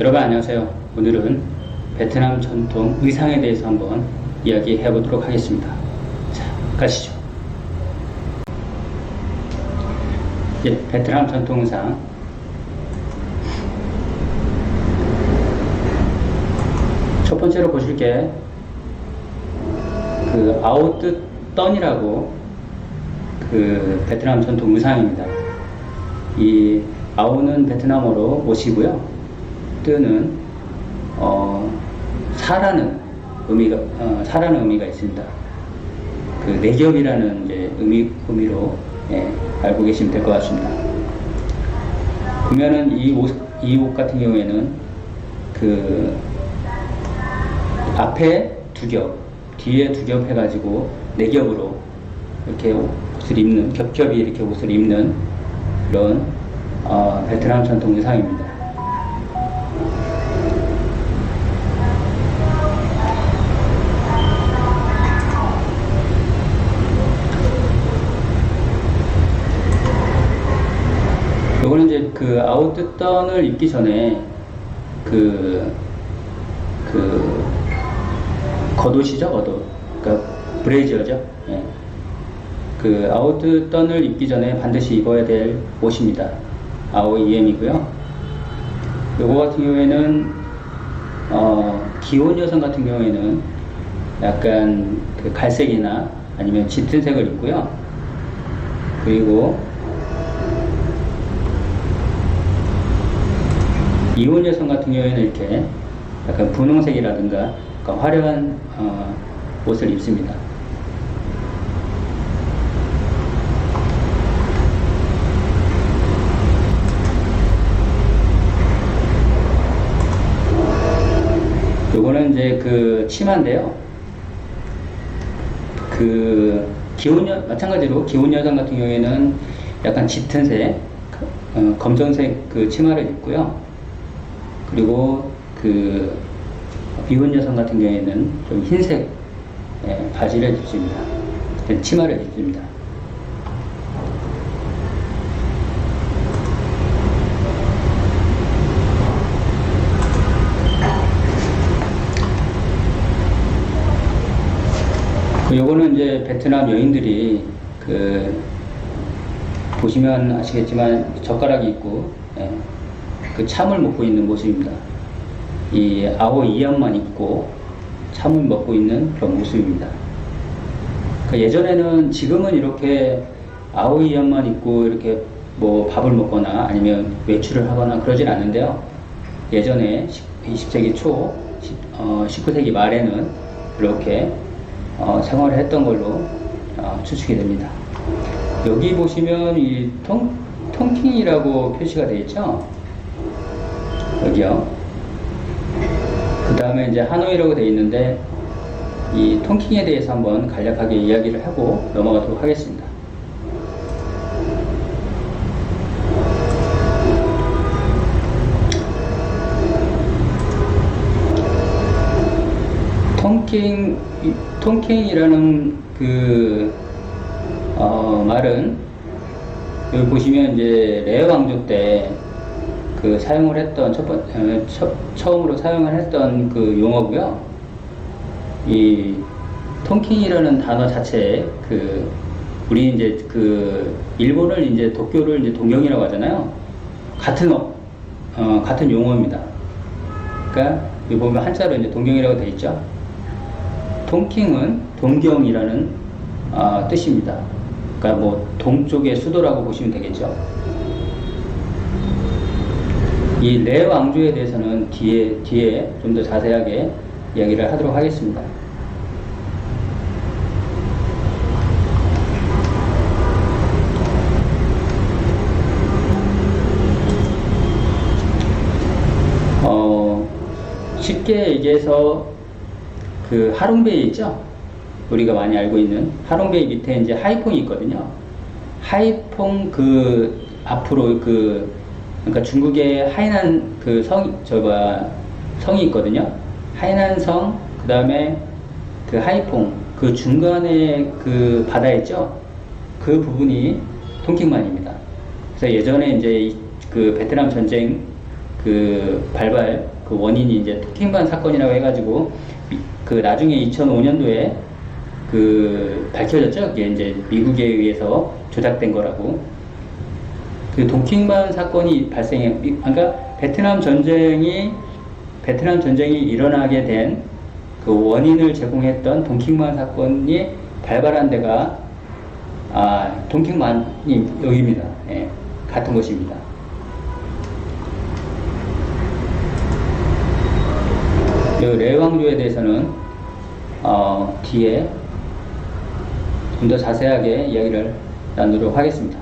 여러분 안녕하세요. 오늘은 베트남 전통 의상에 대해서 한번 이야기해 보도록 하겠습니다. 자, 가시죠. 예, 베트남 전통 의상. 첫 번째로 보실 게 그 아우트 떤이라고 그 베트남 전통 의상입니다. 이 아우는 베트남어로 옷이고요. 뜨는 어, 사라는 의미가 어, 사라는 의미가 있습니다. 그 내겹이라는 이제 의미 의미로 예, 알고 계시면 될 것 같습니다. 보면은 이 옷 이 옷 같은 경우에는 그 앞에 두 겹, 뒤에 두 겹 해가지고 네 겹으로 이렇게 옷을 입는 겹겹이 이렇게 옷을 입는 그런 어, 베트남 전통 의상입니다. 요거는 이제 그 아웃던을 입기 전에 그, 그, 겉옷이죠, 겉옷. 그러니까 브레이저죠. 예. 그 아웃던을 입기 전에 반드시 입어야 될 옷입니다. 아오이엠이고요. 요거 같은 경우에는, 어, 기혼 여성 같은 경우에는 약간 그 갈색이나 아니면 짙은 색을 입고요. 그리고 이혼 여성 같은 경우에는 이렇게 약간 분홍색이라든가 약간 화려한 어, 옷을 입습니다. 요거는 이제 그 치마인데요. 그 기혼 여 마찬가지로 기혼 여성 같은 경우에는 약간 짙은 색, 어, 검정색 그 치마를 입고요. 그리고 그 비혼 여성 같은 경우에는 좀 흰색 예, 바지를 입습니다. 치마를 입습니다. 그 요거는 이제 베트남 여인들이 그 보시면 아시겠지만 젓가락이 있고 예, 그 참을 먹고 있는 모습입니다. 이 아오 이양만 입고 참을 먹고 있는 그런 모습입니다. 그 예전에는 지금은 이렇게 아오 이양만 입고 이렇게 뭐 밥을 먹거나 아니면 외출을 하거나 그러진 않는데요. 예전에 20세기 초, 19세기 말에는 이렇게 어, 생활을 했던 걸로 어, 추측이 됩니다. 여기 보시면 이 통, 통킹이라고 표시가 되어 있죠? 여기요. 그 다음에 이제 하노이라고 되어 있는데 이 통킹에 대해서 한번 간략하게 이야기를 하고 넘어가도록 하겠습니다. 통킹, 이 통킹이라는 그, 어, 말은 여기 보시면 이제 레어 왕조 때 그 사용을 했던 첫 번, 어, 첫, 처음으로 사용을 했던 그 용어고요. 이 통킹이라는 단어 자체에 그 우리 이제 그 일본을 이제 도쿄를 이제 동경이라고 하잖아요. 같은 어, 어 같은 용어입니다. 그러니까 여기 보면 한자로 이제 동경이라고 되어 있죠. 통킹은 동경이라는 어, 뜻입니다. 그러니까 뭐 동쪽의 수도라고 보시면 되겠죠. 이 레 왕조에 대해서는 뒤에 뒤에 좀 더 자세하게 이야기를 하도록 하겠습니다. 어, 쉽게 얘기해서 그 하롱베이 있죠? 우리가 많이 알고 있는 하롱베이 밑에 이제 하이퐁이 있거든요. 하이퐁 그 앞으로 그 그러니까 중국에 하이난 그 성, 저가 성이 있거든요. 하이난 성, 그 다음에 그 하이퐁, 그 중간에 그 바다 있죠? 그 부분이 통킹만입니다. 그래서 예전에 이제 이- 그 베트남 전쟁 그 발발 그 원인이 이제 토킹반 사건이라고 해가지고 미- 그 나중에 2005년도에 그 밝혀졌죠. 그게 이제 미국에 의해서 조작된 거라고. 그 동킹반 사건이 발생해, 미- 그러니까 베트남 전쟁이 베트남 전쟁이 일어나게 된 그 원인을 제공했던 동킹반 사건이 발발한 데가 아 동킹반이 여기입니다. 예, 같은 곳입니다. 이 레왕조에 대해서는 어, 뒤에 좀 더 자세하게 이야기를 나누도록 하겠습니다.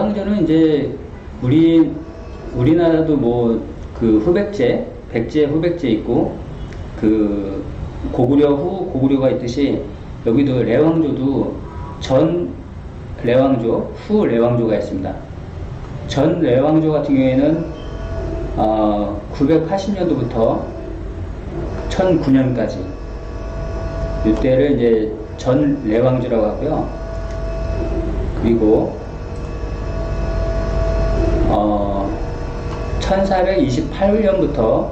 레왕조는 이제 우리 우리나라도 뭐 그 후백제, 백제 후백제 있고 그 고구려 후 고구려가 있듯이 여기도 레왕조도 전 레왕조, 후 레왕조가 있습니다. 전 레왕조 같은 경우에는 어, 980년도부터 1009년까지 이때를 이제 전 레왕조라고 하고요. 그리고 어, 1428년부터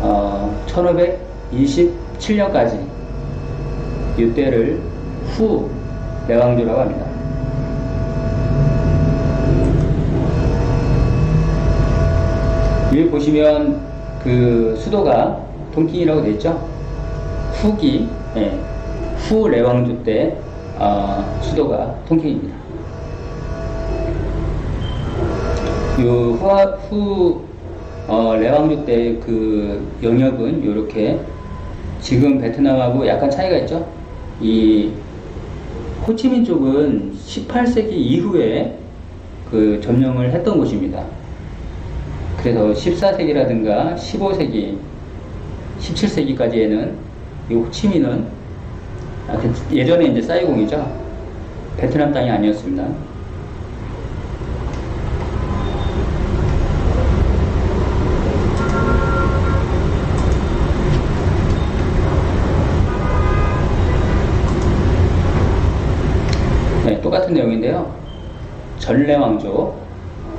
어, 1527년까지 이때를 후 레왕조라고 합니다. 여기 보시면 그 수도가 동킹이라고 되어 있죠. 후기, 예, 후 레왕조 때 어, 수도가 동킹입니다. 요 후아, 후 어, 레왕조 때그 영역은 이렇게 지금 베트남하고 약간 차이가 있죠. 이 호치민 쪽은 18세기 이후에 그 점령을 했던 곳입니다. 그래서 14세기라든가 15세기, 17세기까지에는 이 호치민은 아, 그 예전에 이제 사이공이죠. 베트남 땅이 아니었습니다. 네, 내용인데요. 전래왕조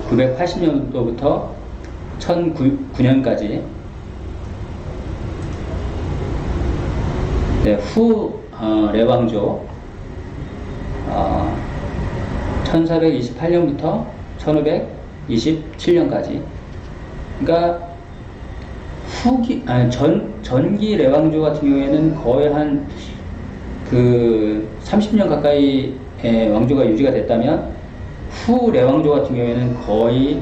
980년도부터 1009년까지 네, 후 어, 레왕조 어, 1428년부터 1527년까지 그러니까 후기 아니 전 전기 레왕조 같은 경우에는 거의 한 그 30년 가까이 의 왕조가 유지가 됐다면 후 레왕조 같은 경우에는 거의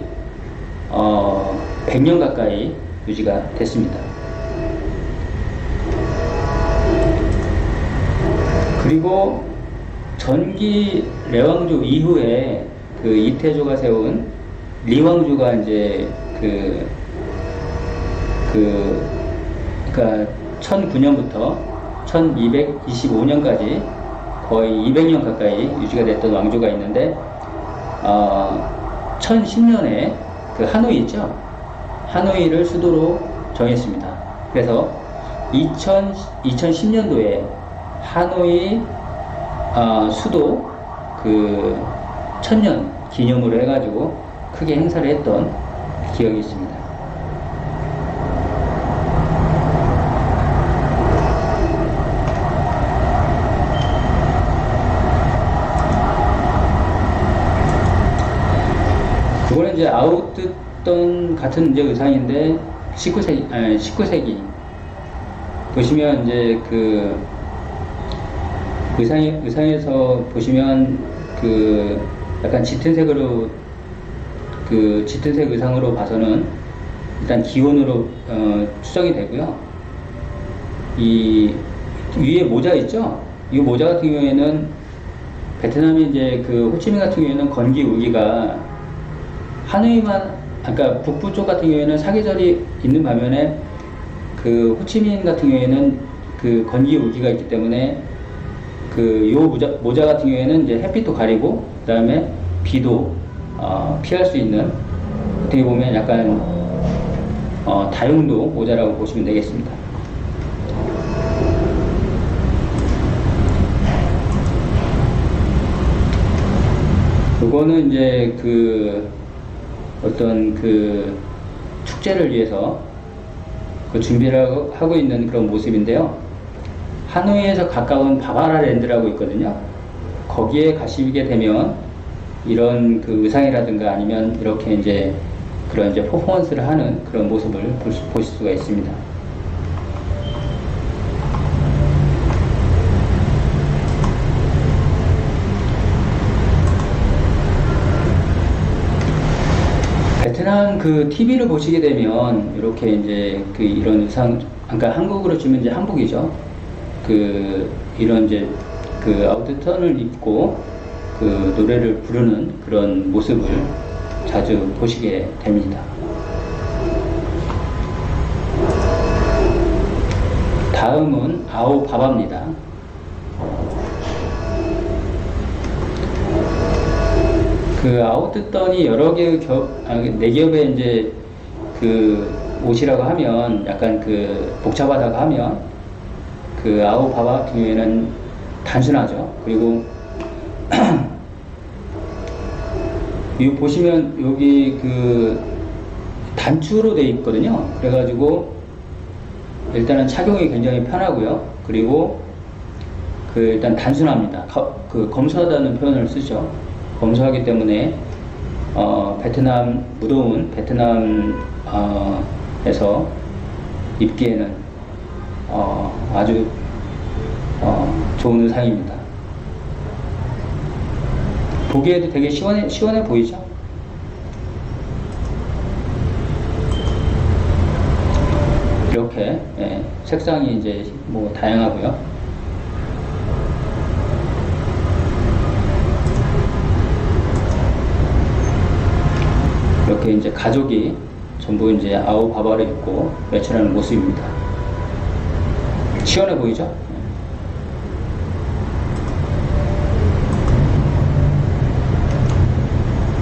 어 100년 가까이 유지가 됐습니다. 그리고 전기 레왕조 이후에 그 이태조가 세운 리왕조가 이제 그, 그, 그니까 1009년부터 1225년까지 거의 200년 가까이 유지가 됐던 왕조가 있는데, 어, 1010년에 그 하노이 있죠? 하노이를 수도로 정했습니다. 그래서 2000, 2010년도에 하노이 어, 수도 그 천년 기념으로 해가지고 크게 행사를 했던 기억이 있습니다. 이제 아웃던 같은 이제 의상인데 19세기, 아니 19세기 보시면 이제 그 의상에, 의상에서 보시면 그 약간 짙은 색으로 그 짙은 색 의상으로 봐서는 일단 기온으로 어, 추정이 되고요. 이 위에 모자 있죠? 이 모자 같은 경우에는 베트남이 이제 그 호치민 같은 경우에는 건기 우기가 하노이만 아까 북부 쪽 같은 경우에는 사계절이 있는 반면에 그 호치민 같은 경우에는 그 건기 우기가 있기 때문에 그 요 모자, 모자 같은 경우에는 이제 햇빛도 가리고 그다음에 비도 어, 피할 수 있는 어떻게 보면 약간 어, 다용도 모자라고 보시면 되겠습니다. 그거는 이제 그 어떤 그 축제를 위해서 그 준비를 하고- 있는 그런 모습인데요. 하노이에서 가까운 바바라랜드라고 있거든요. 거기에 가시게 되면 이런 그 의상이라든가 아니면 이렇게 이제 그런 이제 퍼포먼스를 하는 그런 모습을 보실 수가 있습니다. 베트남 그 TV를 보시게 되면 이렇게 이제 그 이런 의상, 그러니까 한국으로 치면 이제 한복이죠. 그 이런 이제 그 아우트턴을 입고 그 노래를 부르는 그런 모습을 자주 보시게 됩니다. 다음은 아오 바바입니다. 그 아웃듣더니 여러 개의 겹, 아, 네 겹의 이제 그 옷이라고 하면 약간 그 복잡하다고 하면 그 아우 바바 같은 경우에는 단순하죠. 그리고 이 보시면 여기 그 단추로 돼 있거든요. 그래가지고 일단은 착용이 굉장히 편하고요. 그리고 그 일단 단순합니다. 거- 그 검소하다는 표현을 쓰죠. 검소하기 때문에 어, 베트남 무더운 베트남 어, 에서 입기에는 어, 아주 어, 좋은 의상입니다. 보기에도 되게 시원해 시원해 보이죠? 이렇게 예, 색상이 이제 뭐 다양하고요. 이렇게 이제 가족이 전부 이제 아우 바바를 입고 외출하는 모습입니다. 시원해 보이죠?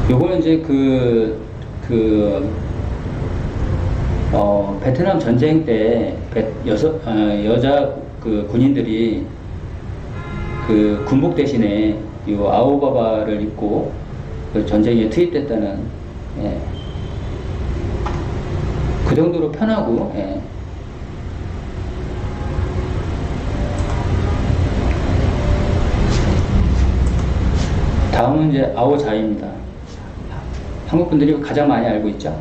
요거는 이제 그, 그, 어, 베트남 전쟁 때 베- 여서, 어, 여자 그 군인들이 그 군복 대신에 이 아오바바를 입고 그 전쟁에 투입됐다는 예. 그 정도로 편하고 예. 다음은 이제 아오자이입니다. 한국 분들이 가장 많이 알고 있죠.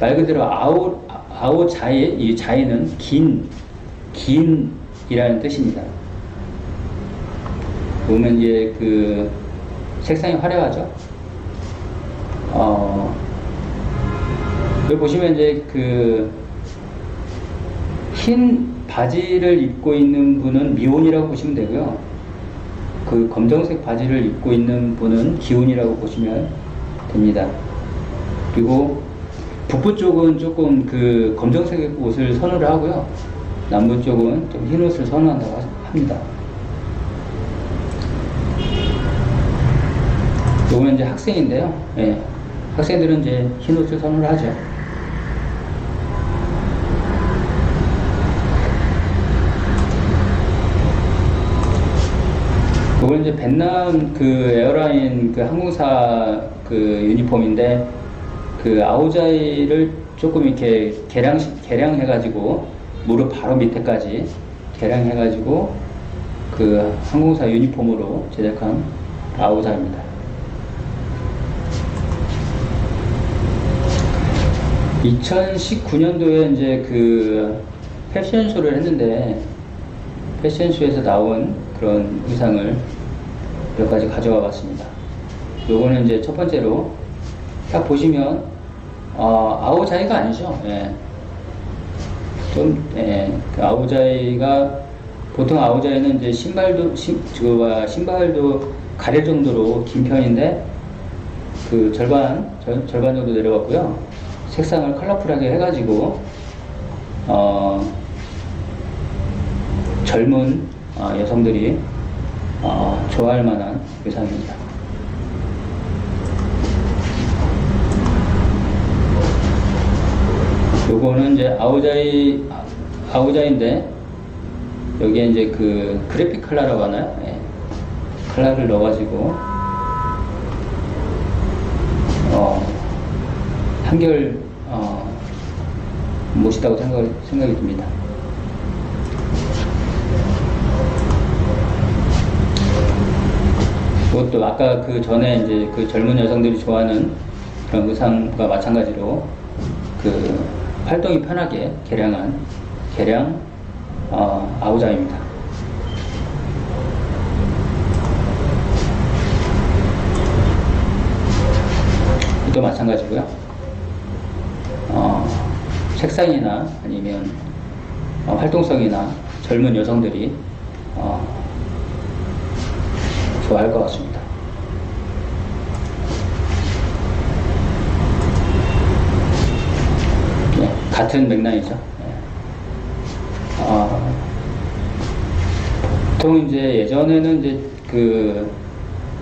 말 그대로 아오 아오자이 이 자이는 긴 긴이라는 뜻입니다. 보면 이제 그 색상이 화려하죠. 어, 여기 보시면 이제 그 흰 바지를 입고 있는 분은 미혼이라고 보시면 되고요. 그 검정색 바지를 입고 있는 분은 기혼이라고 보시면 됩니다. 그리고 북부 쪽은 조금 그 검정색 옷을 선호를 하고요. 남부 쪽은 좀 흰 옷을 선호한다고 하- 합니다. 요거는 이제 학생인데요. 예. 학생들은 이제 흰 옷을 선호를 하죠. 요건 이제 벤남 그 에어라인 그 항공사 그 유니폼인데 그 아우자이를 조금 이렇게 개량 개량해 가지고 무릎 바로 밑에까지 개량해 가지고 그 항공사 유니폼으로 제작한 아우자입니다. (2019년도에) 이제 그 패션쇼를 했는데 패션쇼에서 나온 그런 의상을 몇 가지 가져와 봤습니다. 요거는 이제 첫 번째로 딱 보시면 어, 아오자이가 아니죠. 예. 좀 예, 그 아오자이가 보통 아오자이는 이제 신발도 신, 그 신발도 가릴 정도로 긴 편인데 그 절반 절, 절반 정도 내려갔고요. 색상을 컬러풀하게 해가지고 어, 젊은 어, 여성들이 어, 좋아할 만한 의상입니다. 요거는 이제 아우자이 아우자인데 여기에 이제 그 그래픽 컬러라고 하나요? 예. 칼라를 넣어가지고 어, 한결 멋있다고 생각, 생각이 듭니다. 그것도 아까 그 전에 이제 그 젊은 여성들이 좋아하는 그런 의상과 마찬가지로 그 활동이 편하게 개량한 개량 어, 아우자입니다. 이도 마찬가지고요. 어, 색상이나 아니면 어, 활동성이나 젊은 여성들이 어, 좋아할 것 같습니다. 네, 같은 맥락이죠. 네. 어, 보통 이제 예전에는 이제 그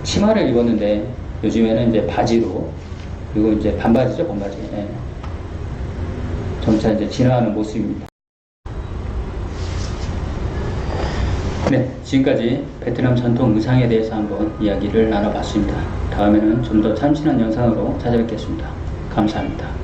치마를 입었는데 요즘에는 이제 바지로 그리고 이제 반바지죠 반바지. 예. 점차 이제 진화하는 모습입니다. 네, 지금까지 베트남 전통 의상에 대해서 한번 이야기를 나눠봤습니다. 다음에는 좀 더 참신한 영상으로 찾아뵙겠습니다. 감사합니다.